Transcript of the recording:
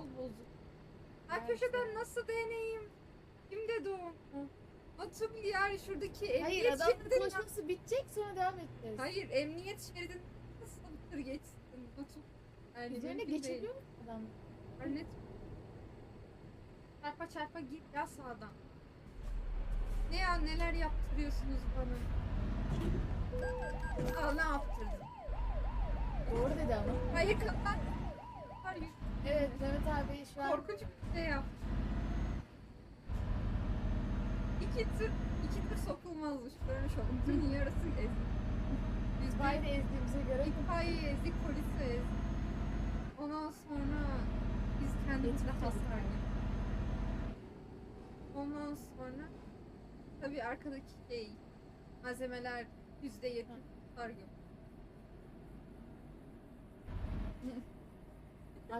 Yol bozuk. Ha köşeden nasıl deneyeyim? Kim dedi o? Hı. Otum yani şuradaki Hayır emniyet adamla şeridini... konuşması bitecek sonra devam edeceğiz. Hayır emniyet şeridini nasıl tır geçsin? Otum. Yani Üzerine mümkün değil. geçebiliyor mu adam? Hallet. Çarpa çarpa git ya sağdan. Ne ya neler yaptırıyorsunuz bana? Aa ne yaptırdın? Doğru dedi ama. Hayır kaptan. Evet Mehmet abi şu an Korkunç bir şey yap. İki tır, iki tır sokulmazmış. Görmüş oldum. Tırın yarısı ezdik. Biz bayda ezdiğimize göre İtfaiye ezdik, polisi ezdik. Ondan sonra biz kendimize Geçmiş hasar yedik. Ondan sonra tabii arkadaki şey malzemeler yüzde yetmiş hasar